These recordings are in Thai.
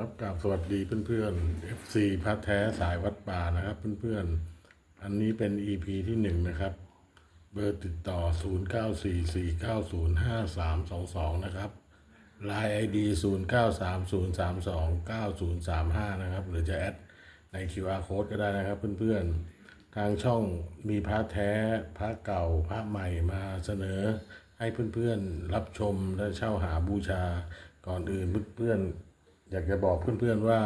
ครับกราบสวัสดีเพื่อนๆ FC พระแท้สายวัดป่านะครับเพื่อนๆ อันนี้เป็น EP ที่หนึ่งนะครับ เบอร์ติดต่อ 0944905322 นะครับ Line ID 0930329035 นะครับ หรือจะแอดใน QR Code ก็ได้นะครับเพื่อนๆ ทางช่องมีพระแท้พระเก่าพระใหม่มาเสนอให้เพื่อนๆ รับชมและเช่าหาบูชาก่อนอื่นเพื่อนๆ อยากจะบอกเพื่อนๆว่า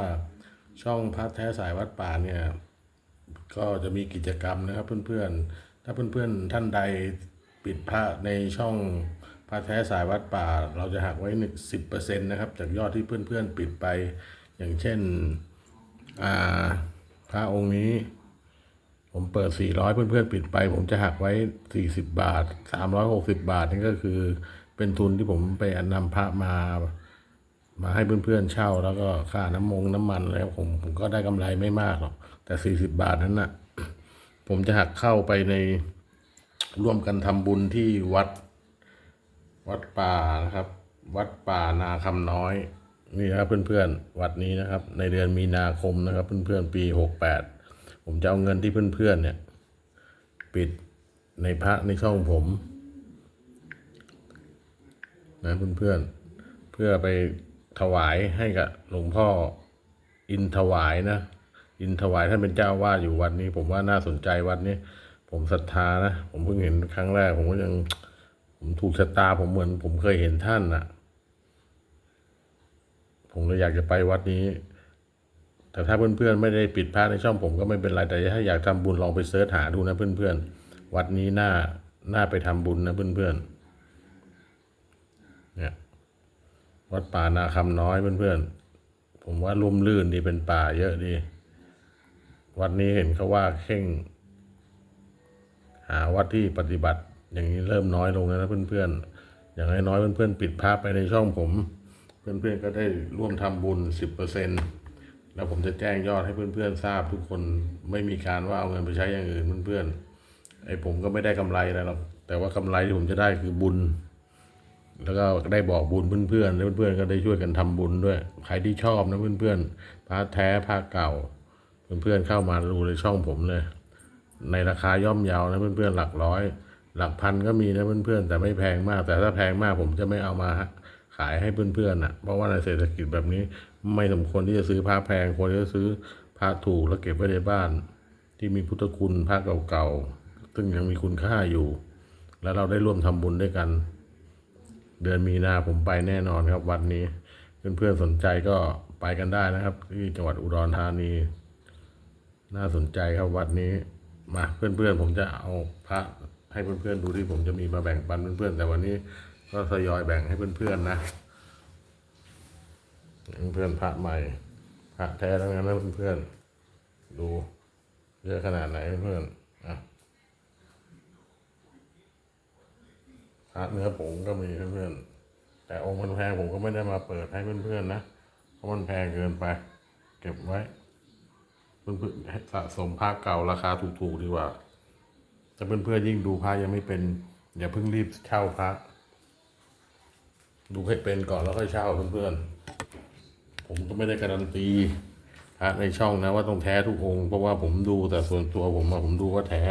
ช่องพระแท้สายวัดป่าเนี่ยก็จะมีกิจกรรมนะครับเพื่อนๆ ถ้าเพื่อนๆท่านใดปิดพระในช่องพระแท้สายวัดป่า เราจะหักไว้หนึ่งสิบเปอร์เซ็นต์นะครับจากยอดที่เพื่อนๆปิดไป อย่างเช่นพระองค์นี้ ผมเปิด400เพื่อนๆปิดไป ผมจะหักไว้40บบาท360บาทนี่ก็คือเป็นทุนที่ผมไปนำพระมา มาให้เพื่อนๆเช่าแล้วก็ค่าน้ำมงน้ำมันแล้วผมผมก็ได้กำไรไม่มากหรอก แต่40บาทนั้นน่ะ ผมจะหักเข้าไปในร่วมกันทำบุญที่วัด วัดป่านะครับ วัดป่านาคำน้อย นี่นะครับเพื่อนๆ วัดนี้นะครับ ในเดือนมีนาคมนะครับ เพื่อนๆ ปี68ผมจะเอาเงินที่เพื่อนๆเนี่ย ปิดในพระในช่องผม นะเพื่อนๆเพื่อไป ถวายให้กับหลวงพ่ออินถวายนะ อินถวายท่านเป็นเจ้าวาดอยู่วัดนี้ ผมว่าน่าสนใจวัดนี้ ผมศรัทธานะ ผมเพิ่งเห็นครั้งแรก ผมก็ยัง ผมถูกชะตา ผมเหมือน ผมเคยเห็นท่านน่ะ ผมเลยอยากจะไปวัดนี้ แต่ถ้าเพื่อนๆไม่ได้ปิดพระในช่องผมก็ไม่เป็นไร แต่ถ้าอยากทำบุญลองไปเสิร์ชหาดูนะเพื่อนๆ วัดนี้น่า น่าไปทำบุญนะเพื่อนๆ เนี่ย วัดป่านาคำน้อยเพื่อนๆ ผมว่าร่มรื่นดีเป็นป่าเยอะดี วัดนี้เห็นเขาว่าเข่ง หาวัดที่ปฏิบัติ อย่างนี้เริ่มน้อยลงแล้วนะเพื่อนๆ อย่างน้อยๆเพื่อนๆ ปิดภาพไปในช่องผม เพื่อนๆก็ได้ร่วมทำบุญสิบเปอร์เซ็นแล้วผมจะแจ้งยอดให้เพื่อนๆ ทราบทุกคนไม่มีการว่าเอาเงินไปใช้อย่างอื่นเพื่อนๆ ไอ้ผมก็ไม่ได้กำไรอะไรหรอกแต่ว่ากำไรที่ผมจะได้คือบุญ แล้วก็ได้บอกบุญเพื่อนๆแล้วเพื่อนๆก็ได้ช่วยกันทำบุญด้วย ใครที่ชอบนะเพื่อนๆพระแท้พระเก่า เพื่อนๆเข้ามาดูในช่องผมเลย ในราคาย่อมเยาวนะเพื่อนๆหลักร้อย หลักพันก็มีนะเพื่อนๆแต่ไม่แพงมาก แต่ถ้าแพงมากผมจะไม่เอามาขายให้เพื่อนๆน่ะ เพราะว่าในเศรษฐกิจแบบนี้ ไม่สมควรที่จะซื้อพระแพงควรจะซื้อพระถูกแล้วเก็บไว้ในบ้าน ที่มีพุทธคุณพระเก่าๆซึ่งยังมีคุณค่าอยู่ แล้วเราได้ร่วมทำบุญด้วยกัน เดือนมีนาผมไปแน่นอนครับ วัดนี้เพื่อนๆสนใจก็ไปกันได้นะครับ ที่จังหวัดอุดรธานี น่าสนใจครับวัดนี้มาเพื่อนๆผมจะเอาพระให้เพื่อนๆดูที่ผมจะมีมาแบ่งปันเพื่อนๆแต่วันนี้ก็ทยอยแบ่งให้เพื่อนๆนะเพื่อนๆพระใหม่พระแท้ทั้งนั้นนะเพื่อนๆดูเยอะขนาดไหนเพื่อนๆอะ พระเนื้อผงก็มีเพื่อนๆแต่องค์มันแพงผมก็ไม่ได้มาเปิดให้เพื่อนๆนะเพราะมันแพงเกินไป เก็บไว้เพื่อนๆสะสมผ้าเก่าราคาถูกๆดีกว่าแต่เพื่อนๆยิ่งดูผ้ายังไม่เป็น อย่าเพิ่งรีบเช่าพระ ดูให้เป็นก่อนแล้วค่อยเช่าเพื่อนๆผมก็ไม่ได้การันตีพระในช่องนะว่าต้องแท้ทุกองค์เพราะว่าผมดูแต่ส่วนตัวผมอะผมดูว่าแท้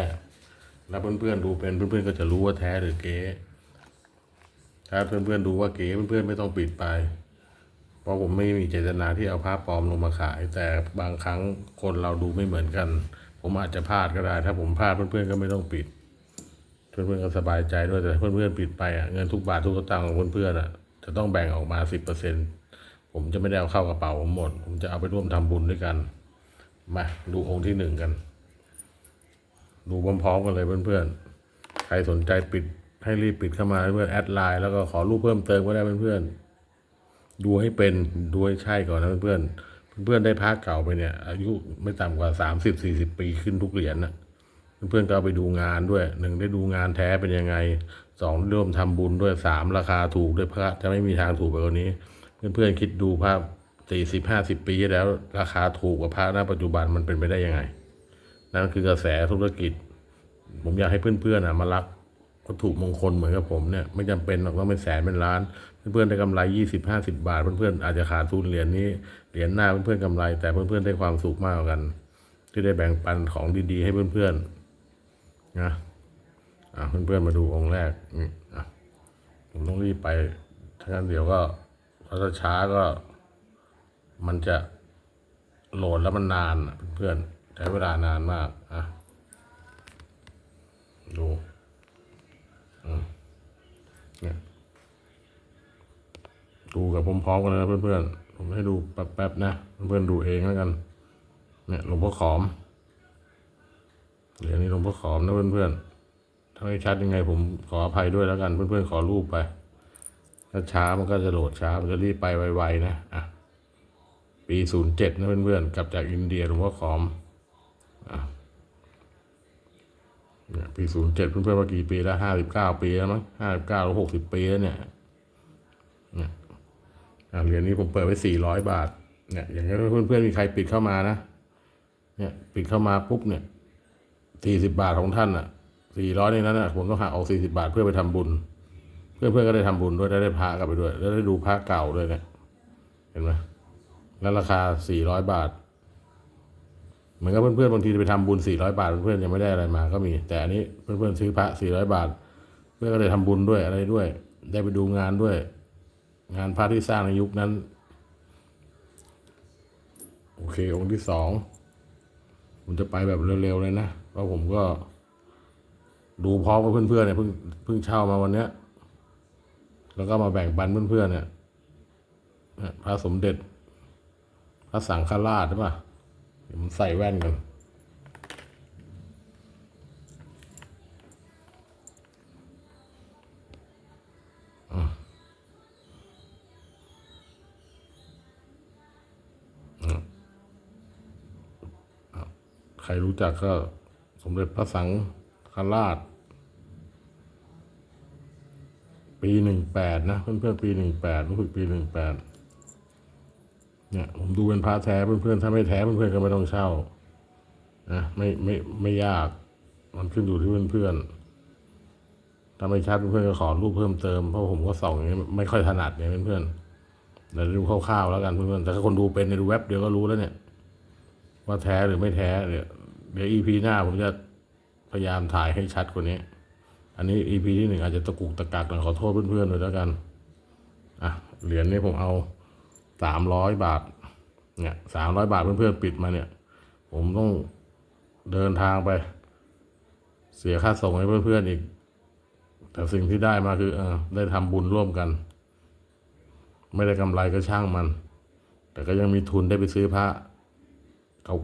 แล้วเพื่อนๆดูเป็นเพื่อนๆก็จะรู้ว่าแท้หรือเก๊ ถ้าเพื่อนๆดูว่าเก๊เพื่อนๆไม่ต้องปิดไป เพราะผมไม่มีเจตนาที่เอาผ้าปลอมลงมาขาย แต่บางครั้งคนเราดูไม่เหมือนกัน ผมอาจจะพลาดก็ได้ ถ้าผมพลาดเพื่อนๆก็ไม่ต้องปิด เพื่อนๆก็สบายใจด้วยแต่เพื่อนๆปิดไปอะเงินทุกบาททุกสตางค์ของเพื่อนๆอะจะต้องแบ่งออกมาสิบเปอร์เซ็นผมจะไม่ได้เอาเข้ากระเป๋าผมหมด ผมจะเอาไปร่วมทำบุญด้วยกัน มาดูองค์ที่หนึ่งกัน ดูพร้อมๆกันเลยเพื่อนๆ ใครสนใจปิด ให้รีบปิดเข้ามาเพื่อนแอดไลน์แล้วก็ขอรูปเพิ่มเติมก็ได้เพื่อนๆดูให้เป็นดูให้ใช่ก่อนนะเพื่อนๆเพื่อนๆได้พระเก่าไปเนี่ย อายุไม่ต่ำกว่าสามสิบสี่สิบปีขึ้นทุกเหรียญนะเพื่อนๆก็เอาไปดูงานด้วยหนึ่งได้ดูงานแท้เป็นยังไงสองร่วมทำบุญด้วยสามราคาถูกด้วยพระจะไม่มีทางถูกไปกว่านี้ เพื่อนๆคิดดูภาพสี่สิบห้าสิบปีที่แล้ว ราคาถูกกว่าพระณปัจจุบันมันเป็นไปได้ยังไง นั่นคือกระแสธุรกิจ ผมอยากให้เพื่อนๆอะมารัก วัตถุมงคลเหมือนกับผมเนี่ยไม่จำเป็นหรอกต้องเป็นแสนเป็นล้าน เพื่อนๆได้กำไรยี่สิบห้าสิบาท เพื่อนๆอาจจะขาดทุนเหรียญนี้เหรียญหน้าเพื่อนๆกำไร แต่เพื่อนๆได้ความสุขมากกัน ที่ได้แบ่งปันของดีๆ ให้เพื่อนๆนะอะเพื่อนๆมาดูองค์แรกนี่อะผมต้องรีบไปถ้างั้นเดี๋ยวก็ถ้าช้าก็ มันจะโหลดแล้วมันนานเพื่อนๆใช้เวลานานมากอะดู เนี่ยดูกับผมพร้อมกันเลยนะเพื่อนๆ ผมให้ดูแป๊บๆนะ เพื่อนๆดูเองแล้วกัน เนี่ยหลวงพ่อขอมเหรียญนี้หลวงพ่อขอมนะเพื่อนๆถ้าไม่ชัดยังไง ผมขออภัยด้วยแล้วกัน เพื่อนๆขอรูปไป ถ้าช้ามันก็จะโหลดช้า มันจะรีบไปไวๆนะ อะ ปีศูนย์เจ็ดนะเพื่อนๆ กลับจากอินเดียหลวงพ่อขอม อะ เนี่ยปีศูนย์เจ็ดเพื่อนๆว่ากี่ปีแล้วห้าสิบเก้าปีแล้วมั้งห้าสิบเก้าหรือหกสิบปีแล้วเนี่ยอะเหรียญนี้ผมเปิดไว้สี่ร้อยบาท เนี่ย อย่างนี้เพื่อนๆมีใครปิดเข้ามานะเนี่ยปิดเข้ามาปุ๊บเนี่ยสี่สิบาทของท่านอะสี่ร้อยในนั้นอะผมต้องหักออกสี่สิบาทเพื่อไปทำบุญ เพื่อนๆก็ได้ทำบุญด้วยได้ได้พระกลับไปด้วย แล้วได้ดูพระเก่าด้วยเนี่ยเห็นไหมแล้วราคาสี่ร้อยบาท เหมือนกับเพื่อนๆบางทีไปทำบุญสี่ร้อยบาท เพื่อนๆยังไม่ได้อะไรมาก็มี แต่อันนี้เพื่อนๆซื้อพระสี่ร้อยบาท เพื่อนก็ได้ทำบุญด้วยอะไรด้วย ได้ไปดูงานด้วย งานพระที่สร้างในยุคนั้น โอเค องค์ที่สองผมจะไปแบบเร็วๆเลยนะเพราะผมก็ดูพร้อมกับเพื่อนๆเนี่ยเพิ่งเพิ่งเช่ามาวันเนี้ย แล้วก็มาแบ่งปันเพื่อนๆเนี่ยพระสมเด็จ พระสังฆราชใช่ปะ ผมใส่แว่นกันใครรู้จักก็สมเด็จพระสังฆราช ปีหนึ่งแปดนะ เพื่อนๆปีหนึ่งแปดรู้สึกปีหนึ่งแปด เนี่ยผมดูเป็นพระแท้เพื่อนๆถ้าไม่แท้เพื่อนๆก็ไม่ต้องเช่านะไม่ไม่ไม่ยาก มันขึ้นอยู่ที่เพื่อนๆถ้าไม่ชัดเพื่อนๆก็ขอรูปเพิ่มเติมเพราะผมก็ส่องอย่างนี้ไม่ค่อยถนัดเนี่ยเพื่อนๆเดี๋ยวดูคร่าวๆแล้วกันเพื่อนๆแต่ถ้าคนดูเป็นในดูเว็บเดียวก็รู้แล้วเนี่ย ว่าแท้หรือไม่แท้เดี๋ยวเดี๋ยวอีพีหน้าผมจะพยายามถ่ายให้ชัดกว่านี้ อันนี้อีพีที่หนึ่งอาจจะตะกุกตะกักหน่อยขอโทษเพื่อนๆเลยแล้วกัน อะ เหรียญนี้ผมเอา สามร้อยบาทเนี่ยสามร้อยบาทเพื่อนๆปิดมาเนี่ย ผมต้องเดินทางไป เสียค่าส่งให้เพื่อนๆอีก แต่สิ่งที่ได้มาคือเออได้ทำบุญร่วมกัน ไม่ได้กำไรก็ช่างมัน แต่ก็ยังมีทุนได้ไปซื้อพระ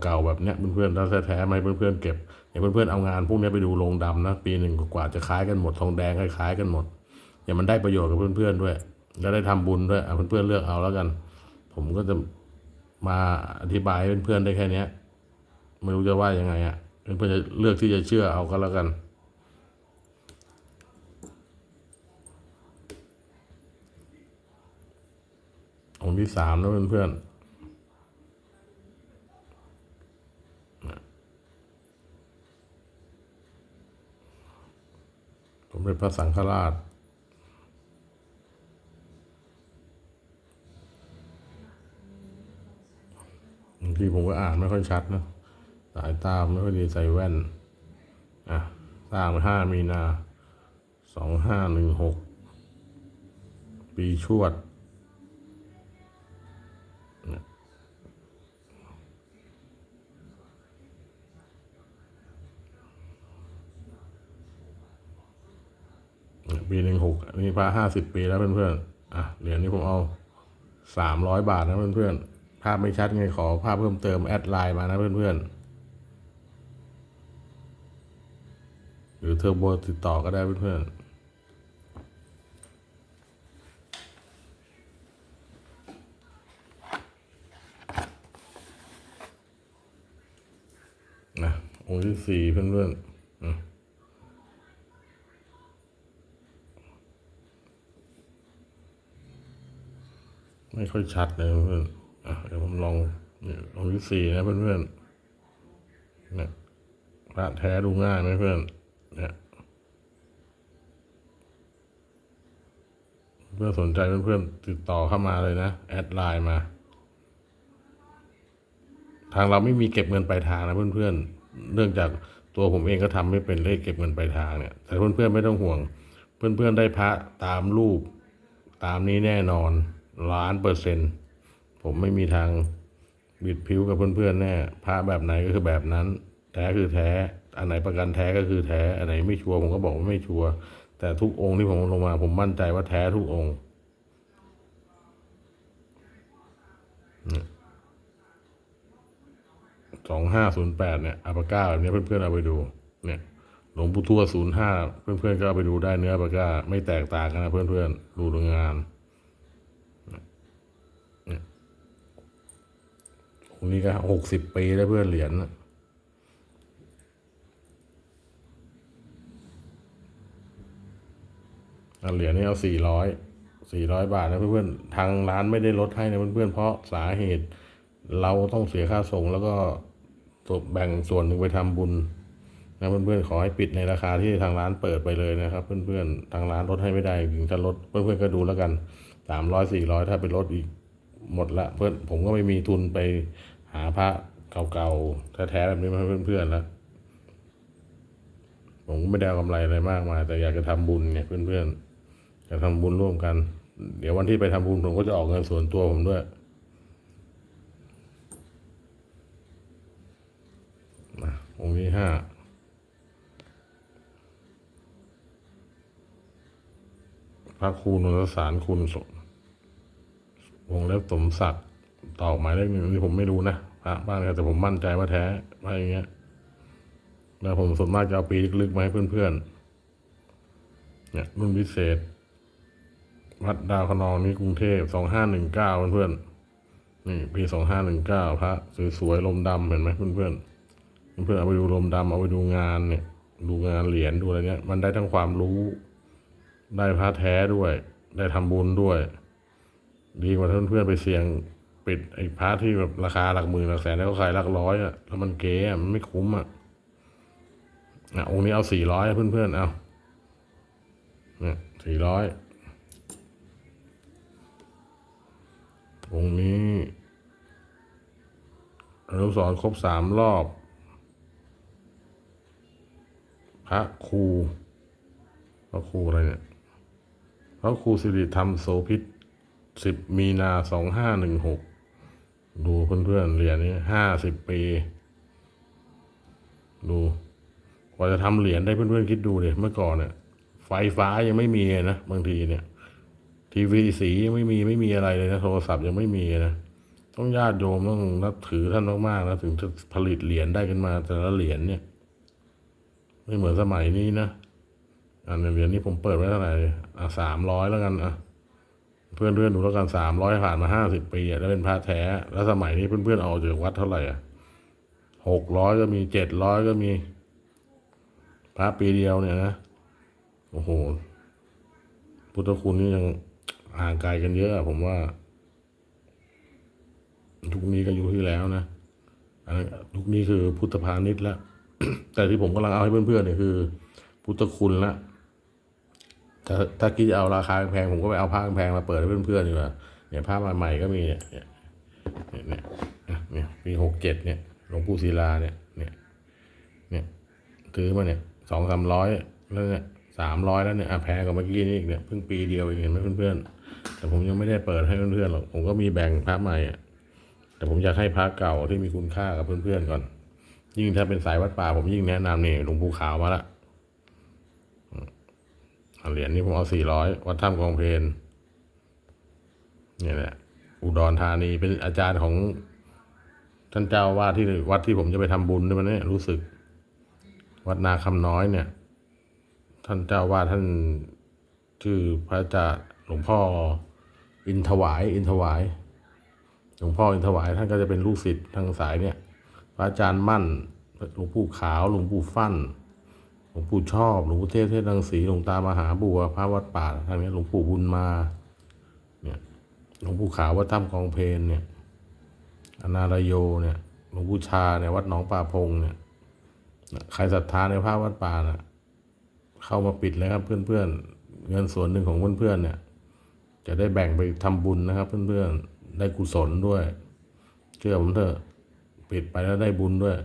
เก่าๆแบบเนี้ยเพื่อนๆถ้าแท้ๆไหมเพื่อนๆเก็บอย่างเพื่อนๆเอางานพวกเนี้ยไปดูโรงดำนะปีหนึ่งกว่าจะคล้ายกันหมดทองแดงคล้ายๆกันหมด อย่างมันได้ประโยชน์กับเพื่อนๆด้วย แล้วได้ทำบุญด้วยอะเพื่อนๆเลือกเอาแล้วกัน ผมก็จะมาอธิบายให้เพื่อนๆได้แค่นี้ไม่รู้จะว่ายังไงอะเพื่อนๆจะเลือกที่จะเชื่อเอาก็แล้วกันองค์ที่สามนะเพื่อนๆผมเป็นพระสังฆราช บาง ทีผมก็อ่านไม่ค่อยชัดนะสายตาไม่ค่อยดีใส่แว่น อะสร้างห้ามีนาสองห้าหนึ่งหกปีชวดปีหนึ่งหกนี่พระห้าสิบปีแล้วเพื่อนๆอะเหรียญนี้ผมเอาสามร้อยบาทนะเพื่อนๆ ภาพไม่ชัดไงขอภาพเพิ่มเติมแอดไลน์มานะเพื่อนๆ หรือเทอร์โบติดต่อก็ได้เพื่อนๆนะองค์ที่สี่เพื่อนๆอืมไม่ค่อยชัดเลยเพื่อน เดี๋ยวผมลองลองที่สี่นะเพื่อนๆเนี่พระแท้ดูง่ายไหมเพื่อนเนี่ยเพื่อนสนใจเพื่อนๆติดต่อเข้ามาเลยนะ แอดไลน์มา ทางเราไม่มีเก็บเงินปลายทางนะเพื่อนๆเนื่องจากตัวผมเองก็ทำไม่เป็นเลขเก็บเงินปลายทางเนี่ย แต่เพื่อนๆไม่ต้องห่วง เพื่อนๆได้พระตามรูป ตามนี้แน่นอนล้านเปอร์เซ็นต์ ผมไม่มีทางบิดผิวกับเพื่อนๆแน่พระแบบไหนก็คือแบบนั้น แท้คือแท้ อันไหนประกันแท้ก็คือแท้ อันไหนไม่ชัวร์ผมก็บอกว่าไม่ชัวร์ แต่ทุกองค์ที่ผมลงมา ผมมั่นใจว่าแท้ทุกองค์สองห้าศูนย์แปดเนี่ยอัปาก้าแบบนี้เพื่อนๆเอาไปดู เนี่ยหลวงปู่ทวศูนย์ห้าเพื่อนๆก็เอาไปดูได้เนื้ออัปก้าไม่แตกต่างกันนะเพื่อนๆดูโรงงานเนี่ยองค์ นี้ก็หกสิบปีแล้วเพื่อนเหรียญนะเหรียญนี้เอาสี่ร้อยสี่ร้อยบาทนะเพื่อนๆทางร้านไม่ได้ลดให้นะเพื่อนๆเพราะสาเหตุเราต้องเสียค่าส่งแล้วก็ตัวแบ่งส่วนหนึ่งไปทำบุญนะเพื่อนๆขอให้ปิดในราคาที่ทางร้านเปิดไปเลยนะครับ เพื่อนๆทางร้านลดให้ไม่ได้จริงๆถ้าลดเพื่อนๆก็ดูแล้วกันสามร้อยสี่ร้อยถ้าไปลดอีกหมดละเพื่อนผมก็ไม่มีทุนไปาพระเก่าๆแท้ๆแบบนี้มาให้เพื่อนๆแล้วผมก็ไม่ได้กำไรอะไรมากมายแต่อยากจะทำบุญเนี่ยเพื่อนๆอยากทำบุญร่วมกัน เดี๋ยววันที่ไปทำบุญผมก็จะออกเงินส่วนตัวผมด้วยนะองค์ที่ห้าพระครูนนทสารคุณสมวงเล็บสมศักดิ์ ต่อหมายเลขหนึ่งนี่ผมไม่รู้นะพระบ้านแต่ผมมั่นใจว่าแท้ว่าอย่างเงี้ย แล้วผมส่วนมากจะเอาปีลึกๆมาให้เพื่อนๆเนี่ยรุ่นพิเศษ วัดดาวคนองนี่กรุงเทพสองห้าหนึ่งเก้าเพื่อนๆนี่ปีสองห้าหนึ่งเก้าพระสวยๆลมดำเห็นไหมเพื่อนๆเพื่อนๆเอาไปดูลมดำเอาไปดูงานเนี่ย ดูงานเหรียญดูอะไรเนี้ยมันได้ทั้งความรู้ ได้พระแท้ด้วย ได้ทำบุญด้วย ดีกว่าเพื่อนๆไปเสี่ยง ปิดไอ้พาระที่แบบราคาหลักหมื่นหลักแสนแล้วก็ขายหลักร้อยอะแล้วมันเก๋อะมันไม่คุ้มอะอะองค์นี้เอาสี่ร้อยเพื่อนๆเอาเนี่ยสี่ร้อยองค์นี้อนุสรครบสามรอบ พระครูพระครูอะไรเนี่ยพระครูสิริธรรมโสพิษสิบมีนาสองห้าหนึ่งหก ดูเพื่อนๆเหรียญนี้ห้าสิบปี ดูกว่าจะทำเหรียญได้เพื่อนๆคิดดูเลยเมื่อก่อนเนี่ยไฟฟ้ายังไม่มีนะบางทีเนี่ย ทีวีสียังไม่มีไม่มีอะไรเลยนะโทรศัพท์ยังไม่มีนะต้องญาติโยมต้องนับถือท่านมากๆนะถึงจะผลิตเหรียญได้กันมา แต่ละเหรียญเนี่ย ไม่เหมือนสมัยนี้นะอันเหรียญนี้ผมเปิดไว้เท่าไหร่อะสามร้อยแล้วกันอะ เพื่อนเพื่อนๆดูแล้วกันสามร้อยผ่านมาห้าสิบปีอะแล้วเป็นพระแท้ แล้วสมัยนี้เพื่อนเพื่อนๆเอาจากวัดเท่าไหร่อะหกร้อยก็มีเจ็ดร้อยก็มี พระปีเดียวเนี่ยนะ โอ้โห พุทธคุณนี่ยังห่างไกลกันเยอะ ผมว่ายุคนี้ก็ยุคที่แล้วนะอันนั้นยุคนี้คือพุทธพาณิชย์แล้วแต่ที่ผมกำลังเอาให้เพื่อนๆเนี่ยคือ พุทธคุณละ ถ้าถ้าคิดจะเอาราคาแพงผมก็ไปเอาผ้าแพงมาเปิดให้เพื่อนๆดีกว่าเนี่ยผ้าใหม่ๆก็มีเนี่ยเนี่ยเนี่ยเนี่ยปีหกเจ็ดเนี่ยหลวงปู่ศิลาเนี่ยเนี่ยเนี่ยซื้อมาเนี่ยสองสามร้อยแล้วเนี่ยสามร้อยแล้วเนี่ยอะแพงกว่าเมื่อกี้นี่อีกเนี่ยเพิ่งปีเดียวเองเห็นไหมเพื่อนๆแต่ผมยังไม่ได้เปิดให้เพื่อนๆหรอกผมก็มีแบ่งพระใหม่อะแต่ผมอยากให้พระเก่าที่มีคุณค่ากับเพื่อนๆก่อน ยิ่งถ้าเป็นสายวัดป่าผมยิ่งแนะนำนี่หลวงปู่ขาวมาละ เหรียญนี้ผมเอาสี่ร้อยวัดถ้ำกองเพนเนี่ยแหละ อุดรธานีเป็นอาจารย์ของท่านเจ้าว่าสที่วัดที่ผมจะไปทำบุญด้วยมันเนี่ยรู้สึก วัดนาคำน้อยเนี่ย ท่านเจ้าว่าสท่านชื่อพระอาจารย์หลวงพ่ออินถวาย อินถวาย หลวงพ่ออินถวายท่านก็จะเป็นลูกศิษย์ทางสายเนี่ย พระอาจารย์มั่นหลวงปู่ขาวหลวงปู่ฟั่น ลวงปู่ชอบหลวงปู่เทพเทศรังสีหลวงตามหาบัวพระวัดป่าทางนี้หลวงปู่บุญมาเนี่ยหลวงปู่ขาววัดถ้ำกองเพนเนี่ยอนาลโยเนี่ยหลวงปู่ชาเนี่ยวัดหนองป่าพงเนี่ยใครศรัทธาในพระวัดป่าน่ะ เข้ามาปิดเลยครับเพื่อนๆเงินส่วนหนึ่งของเพื่อนๆเนี่ยจะได้แบ่งไปทำบุญนะครับ เพื่อนๆได้กุศลด้วย เชื่อผมเถอะปิดไปแล้วได้บุญด้วย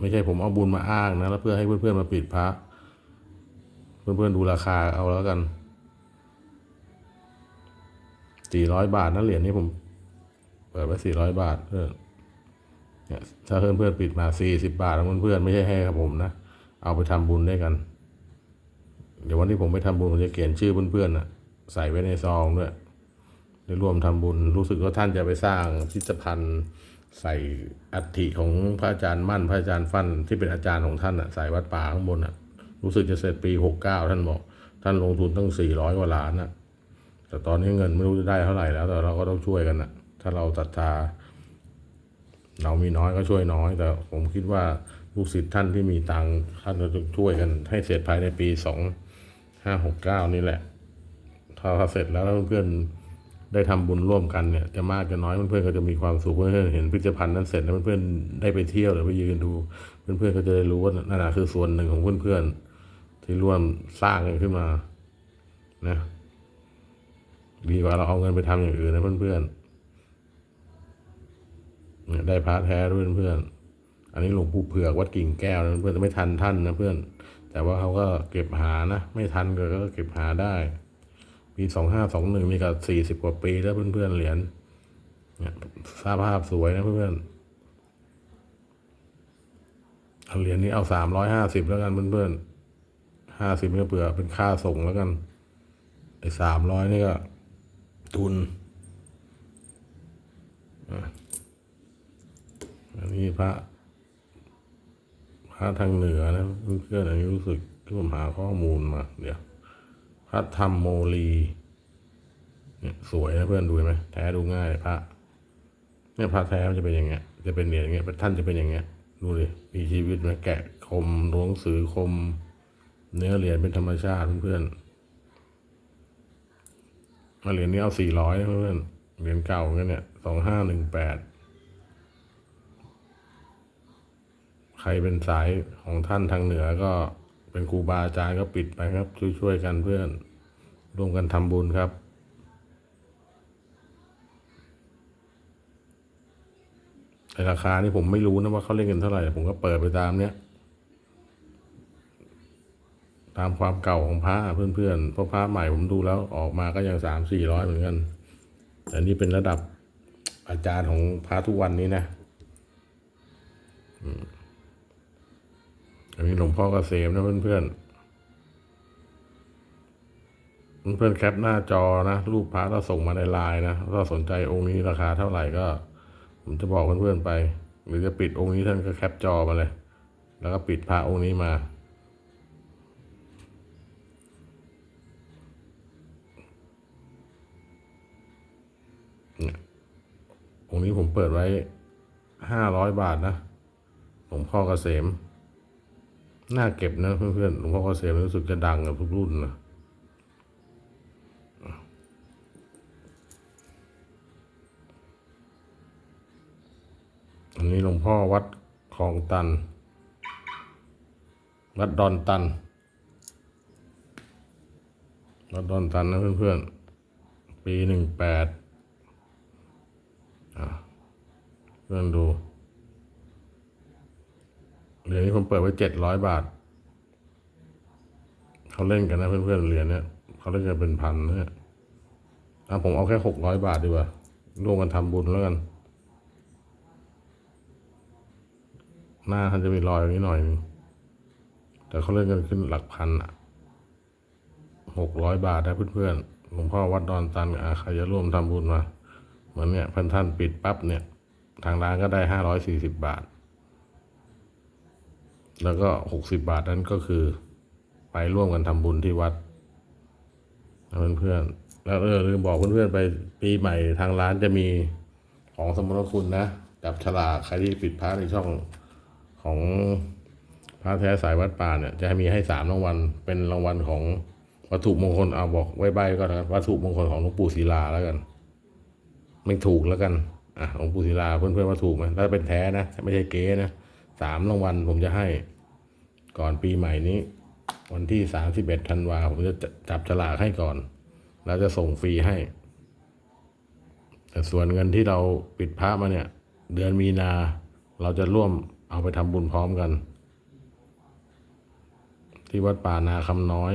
ไม่ใช่ผมเอาบุญมาอ้างนะแล้วเพื่อให้เพื่อนๆมาปิดพระ เพื่อนๆดูราคาเอาแล้วกันสี่ร้อยบาทนะเหรียญนี้ผม เปิดไว้สี่ร้อยบาทเพื่อนเนี่ยถ้าเพื่อนเพื่อนปิดมาสี่สิบาทนเพื่อนๆไม่ใช่ให้ครับผมนะเอาไปทำบุญได้วยกัน เดี๋ยววันที่ผมไปทำบุญผมจะเขียนชื่อเพื่อนๆนะใส่ไว้ในซองด้วยได้ร่วมทำบุญรู้สึกว่าท่านจะไปสร้างพิพิธภัณฑ์ ใส่อัฐิของพระอาจารย์มั่น พระอาจารย์ฟั่นที่เป็นอาจารย์ของท่านอะใส่วัดป่าข้างบนอะ รู้สึกจะเสร็จปีหกเก้าท่านบอก ท่านลงทุนตั้งสี่ร้อยกว่าล้านนะแต่ตอนนี้เงินไม่รู้จะได้เท่าไหร่แล้ว แต่เราก็ต้องช่วยกันนะถ้าเราศรัทธาเรามีน้อยก็ช่วยน้อย แต่ผมคิดว่าลูกศิษย์ท่านที่มีตังค์ท่านก็จะช่วยกันให้เสร็จภายในปีสองห้าหกเก้านี่แหละ ถ้าเสร็จแล้วเพื่อนๆ ได้ทำบุญร่วมกันเนี่ยจะมากจะน้อยเพื่อนๆก็จะมีความสุขเพื่อนๆเห็นพิพิธภัณฑ์นั้นเสร็จแล้วเพื่อนๆได้ไปเที่ยวหรือไปยืนดู เพื่อนๆก็จะได้รู้ว่านั่นคือส่วนหนึ่งของเพื่อนๆที่ร่วมสร้างกันขึ้นมานะดีกว่าเราเอาเงินไปทำอย่างอื่นนะเพื่อนๆเนี่ยได้พระแท้ด้วยเพื่อนๆอันนี้หลวงปู่เผือกวัดกิ่งแก้วนะเพื่อนๆไม่ทันท่านนะเพื่อน แต่ว่าเขาก็เก็บหานะไม่ทันก็เก็บหาได้ ปีสองห้าสองหนึ่งมีกับสี่สิบกว่าปีแล้วเพื่อนๆเหรียญเนี่ยสภาพสวยนะเพื่อนๆเอาเหรียญนี้เอาสามร้อยห้าสิบแล้วกันเพื่อนๆห้าสิบเนี่ยเผื่อเป็นค่าส่งแล้วกันไอ้สามร้อยนี่ก็ ทุนอันนี้พระพระทางเหนือนะเพื่อนๆอันนี้รู้สึกที่ผมหาข้อมูลมา เดี๋ยว พระธรรมโมลีเนี่ยสวยนะเพื่อนดูไหมแท้ดูง่ายพระเนี่ยพระแท้มันจะเป็นอย่างเงี้ย จะเป็นเหรียญอย่างเงี้ยท่านจะเป็นอย่างเงี้ย ดูดิมีชีวิตไหมแกะคมตัวหนังสือคม เนื้อเหรียญเป็นธรรมชาติเพื่อนๆมาเหรียญนี้เอาสี่ร้อยเพื่อนเหรียญเก่าเงี้ยเนี่ยสองห้าหนึ่งแปดใครเป็นสายของท่านทางเหนือก็เป็นครูบาอาจารย์ก็ปิดไปครับ ช่วยๆกันเพื่อน ร่วมกันทำบุญครับแต่ราคานี่ผมไม่รู้นะว่าเขาเล่นกันเท่าไหร่ ผมก็เปิดไปตามเนี้ย ตามความเก่าของพระเพื่อนๆเพราะพระใหม่ผมดูแล้วออกมาก็ยังสามสี่ร้อยเหมือนกัน แต่นี่เป็นระดับอาจารย์ของพระทุกวันนี้นะอันนี้หลวงพ่อเกษมนะเพื่อนๆ เพื่อนแคปหน้าจอนะ รูปพระเราส่งมาในไลน์นะถ้าสนใจองค์นี้ราคาเท่าไหร่ก็ ผมจะบอกเพื่อนๆไป หรือจะปิดองค์นี้ท่านก็แคปจอมาเลย แล้วก็ปิดพระองค์นี้มา องค์นี้ผมเปิดไว้ห้าร้อยบาทนะหลวงพ่อเกษม น่าเก็บนะเพื่อนๆหลวงพ่อเกษมรู้สึกจะดังกับทุกรุ่นนะ อันนี้หลวงพ่อวัดคลองตัน วัดดอนตัน วัดดอนตันนะเพื่อนๆ ปีหนึ่งแปดเพื่อนดู เหรียญนี้ผมเปิดไว้เจ็ดร้อยบาท เขาเล่นกันนะเพื่อนๆ เหรียญเนี่ยเขาเล่นกันเป็นพันเนี่ยอะผมเอาแค่หกร้อยบาทดีกว่าร่วมกันทำบุญแล้วกัน หน้าท่านจะมีรอยอย่างนี้หน่อยนึงแต่เขาเล่นกันขึ้นหลักพันอะหกร้อยบาทนะเพื่อนๆหลวงพ่อวัดดอนตันอะใครจะร่วมทำบุญมาเหมือนเนี่ยพันท่านปิดปั๊บเนี่ย ทางร้านก็ได้ห้าร้อยสี่สิบบาท แล้วก็หกสิบบาทนั้นก็คือ ไปร่วมกันทำบุญที่วัดนเพื่อนๆแล้วเออลืมบอกเพื่อนๆไปปีใหม่ทางร้านจะมีของสมรคุณนะจับฉลากใครที่ปิดพระในช่อง ของพระแท้สายวัดป่าเนี่ยจะมีให้สามรางวัลเป็นรางวัลของวัตถุมงคลเอาบอกไว้ใบก็นะครับวัตถุมงคลของหลวงปู่ศิลาแล้วกัน ไม่ถูกแล้วกันอะหลวงปู่ศิลาเพื่อนๆว่าถูกไหมถ้าเป็นแท้นะไม่ใช่เก๊นะสามรางวัลผมจะให้ ก่อนปีใหม่นี้ วันที่สามสิบเอ็ดธันวาผมจะจับฉลากให้ก่อน แล้วจะส่งฟรีให้ แต่ส่วนเงินที่เราปิดพระมาเนี่ย เดือนมีนาเราจะร่วม เอาไปทำบุญพร้อมกัน ที่วัดป่านาคำน้อย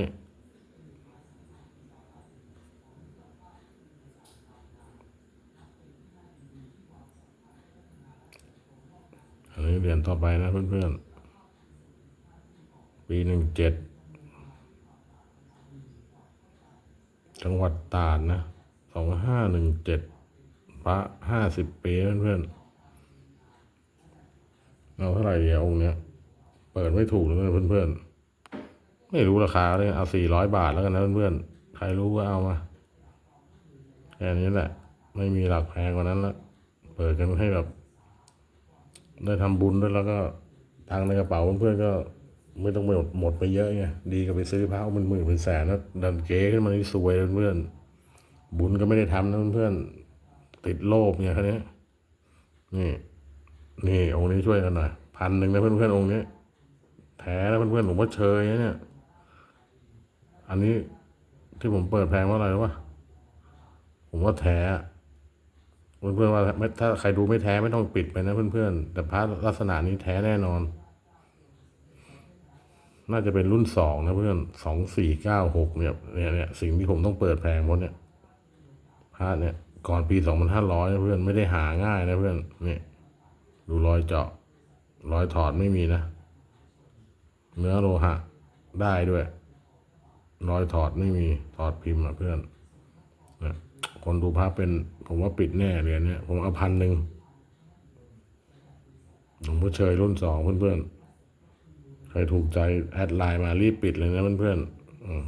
อันนี้เรียนต่อไปนะเพื่อนๆ ปีหนึ่งเจ็ด จังหวัดตาดนะสองห้าหนึ่งเจ็ดพระห้าสิบปีเพื่อนๆ เอาเท่าไหร่เดียวองค์เนี้ย เปิดไม่ถูกเลยเพื่อนๆ ไม่รู้ราคาเลยเอาสี่ร้อยบาทแล้วกันนะเพื่อนๆ ใครรู้ก็เอามา แค่นี้แหละ ไม่มีหลักแพงกว่านั้นละเปิดกันให้แบบ ได้ทำบุญด้วยแล้วก็ตังในกระเป๋าเพื่อนๆก็ไม่ต้องหมดหมดไปเยอะไงดีกับไปซื้อพระเป็นหมื่นเป็นแสนแล้วดันเก๋ขึ้นมานี่สวยเพื่อนๆบุญก็ไม่ได้ทำนะเพื่อนๆติดโลภเนี่ยคันนี้นี่ นี่องค์นี้ช่วยกันหน่อยพันหนึ่งนะเพื่อนๆองค์นี้แท้แล้วเพื่อนๆผมว่าเชยนะเนี่ย อันนี้ที่ผมเปิดแพงว่าะอะไรรู้ปะผมว่าแท้เพื่อนๆว่าไม่ถ้าใครดูไม่แท้ไม่ต้องปิดไปนะเพื่อนๆแต่พระลักษณะนี้แท้แน่นอน น่าจะเป็นรุ่นสองนะเพื่อนสองสี่เก้าหกเนี่ยเนี่ยเนี่ยสิ่งที่ผมต้องเปิดแพงหมดเนี่ยพระเนี่ย ก่อนปีสองพันห้าร้อยเพื่อนไม่ได้หาง่ายนะเพื่อนเนี่ย ดูรอยเจาะ รอยถอดไม่มีนะ เนื้อโลหะ ได้ด้วย รอยถอดไม่มี ถอดพิมพ์อะเพื่อนนะคนดูภาพเป็น ผมว่าปิดแน่เหรียญเนี่ยผมเอาพันหนึ่งหลวงพ่อเชยรุ่นสองเพื่อนๆ ใครถูกใจแอดไลน์มารีบปิดเลยนะเพื่อนๆอืม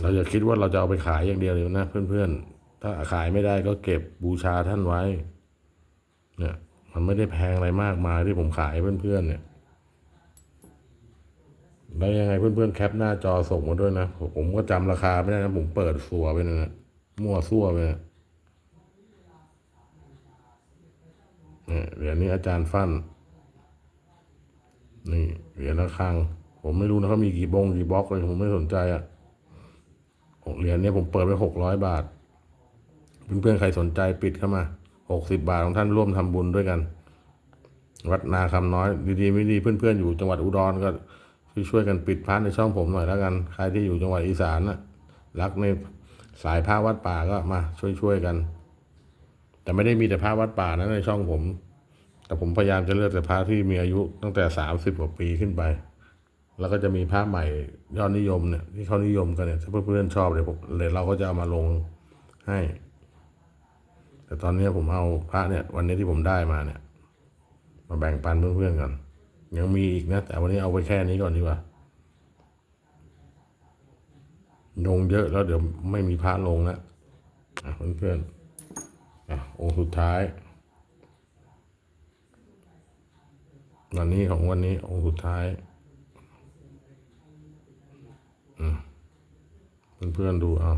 เราอย่าคิดว่าเราจะเอาไปขายอย่างเดียวเลยนะเพื่อนๆ ถ้าขายไม่ได้ก็เก็บบูชาท่านไว้ เนี่ย มันไม่ได้แพงอะไรมากมายที่ผมขายเพื่อนๆเนี่ยแล้วยังไงเพื่อนๆแคปหน้าจอส่งมาด้วยนะ ผมก็จำราคาไม่ได้นะผมเปิดสัวไปนะ มั่วซั่วไปนะเนี่ยเหรียญนี้อาจารย์ฟั่น นี่เหรียญละครัง ผมไม่รู้นะเขามีกี่บงกี่บล็อกเลยผมไม่สนใจอะ่ะเหรียญนี้ผมเปิดไปหกร้อยบาท เพื่อนๆใครสนใจปิดเข้ามา หกสิบาทของท่านร่วมทำบุญด้วยกัน วัดนาคำน้อย ดีๆไม่ดีเพื่อนๆอยู่จังหวัดอุดรก็ช่วยกันปิดพระในช่องผมหน่อยแล้วกัน ใครที่อยู่จังหวัดอีสานนะรักในสายพระวัดป่าก็มาช่วยๆกัน แต่ไม่ได้มีแต่พระวัดป่านะในช่องผม แต่ผมพยายามจะเลือกแต่พระที่มีอายุตั้งแต่สามสิบกว่าปีขึ้นไป แล้วก็จะมีพระใหม่ยอดนิยมเนี่ยที่เขานิยมกันเนี่ยถ้าเพื่อนๆชอบเดี๋ยวผมเดี๋ยวเราก็จะเอามาลงให้ แต่ตอนนี้ผมเอาพระเนี่ย วันนี้ที่ผมได้มาเนี่ย มาแบ่งปันเพื่อนๆก่อนยังมีอีกนะ แต่วันนี้เอาไปแค่นี้ก่อนดีกว่าลงเยอะแล้วเดี๋ยวไม่มีพระลงแล้วอะเพื่อนๆอองค์สุดท้าย วันนี้ของวันนี้องค์สุดท้ายอืมเพื่อนๆดูเอา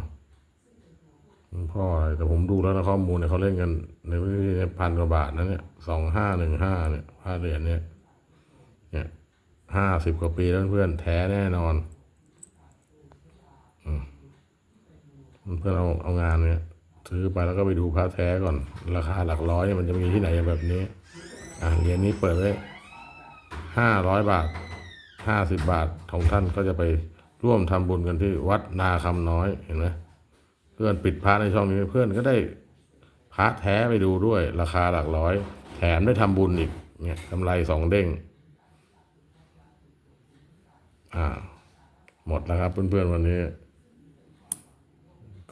พ่ออะไรแต่ผมดูแล้วนะข้อมูลเนี่ยเขาเล่นกัน ในพื้นที่พันกว่าบาทนะเนี่ยสองห้าหนึ่งห้าเนี่ยผ้าเหรียญเนี่ยเนี่ยห้าสิบกว่าปีแล้วเพื่อนแท้แน่นอนอืมเพื่อนเอาเอางานเนี่ยซื้อไปแล้วก็ไปดูพระแท้ก่อน ราคาหลักร้อยเนี่ยมันจะมีที่ไหนแบบนี้ อะเหรียญนี้เปิดไว้ห้าร้อยบาทห้าสิบบาทของท่านก็จะไปร่วมทำบุญกันที่วัดนาคำน้อยเห็นไหม พื่อนปิดพระในช่องนี้เพื่อนก็ได้พระแท้ไปดูด้วย ราคาหลักร้อย แถมได้ทำบุญอีก เนี่ยกำไรสองเด้งอ่า หมดแล้วครับเพื่อนๆวันนี้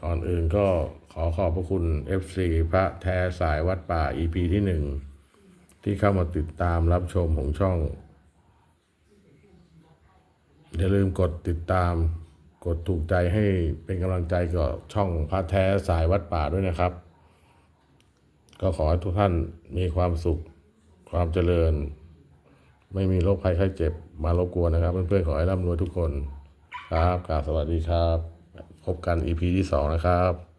ก่อนอื่นก็ขอขอบพระคุณ FC พระแท้สายวัดป่า EP ที่หนึ่งที่เข้ามาติดตามรับชมของช่อง อย่าลืมกดติดตาม กดถูกใจให้เป็นกำลังใจกับช่องพระแท้สายวัดป่าด้วยนะครับ ก็ขอให้ทุกท่านมีความสุข ความเจริญ ไม่มีโรคภัยไข้เจ็บมารบกวนนะครับ เพื่อนๆขอให้ร่ำรวยทุกคนครับกาสวัสดีครับ พบกัน EP ที่สองนะครับ